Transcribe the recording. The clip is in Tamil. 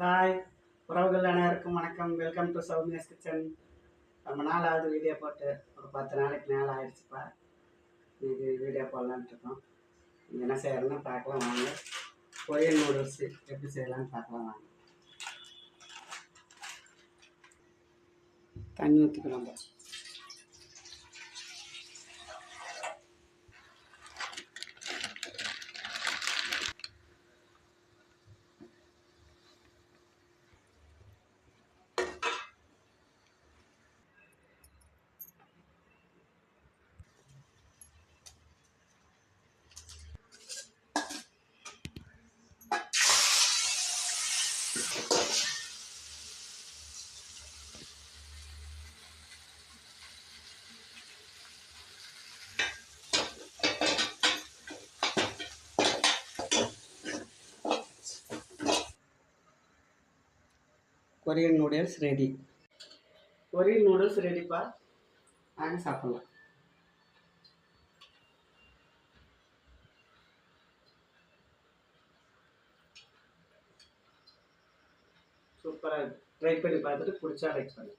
ஹாய் உறவுகள் அனைவருக்கும் வணக்கம். வெல்கம் டு சௌமியாஸ் கிச்சன் ரொம்ப நாள் ஆகுது வீடியோ போட்டு ஒரு பத்து நாளைக்கு மேலே ஆயிடுச்சுப்பா. இது வீடியோ போடலான்ட்டு இருக்கோம். என்ன செய்யறதுன்னு பார்க்கலாம் வாங்க. கொரியன் நூடுல்ஸ் எப்படி செய்யலாம்னு பார்க்கலாம் வாங்க. தண்ணி ஊற்றிக்கலாம் Korean noodles ready Korean noodles ready పా అని చెప్పాలి சூப்பராக ட்ரை பண்ணி பார்த்துட்டு பிடிச்சா லைக் பண்ணு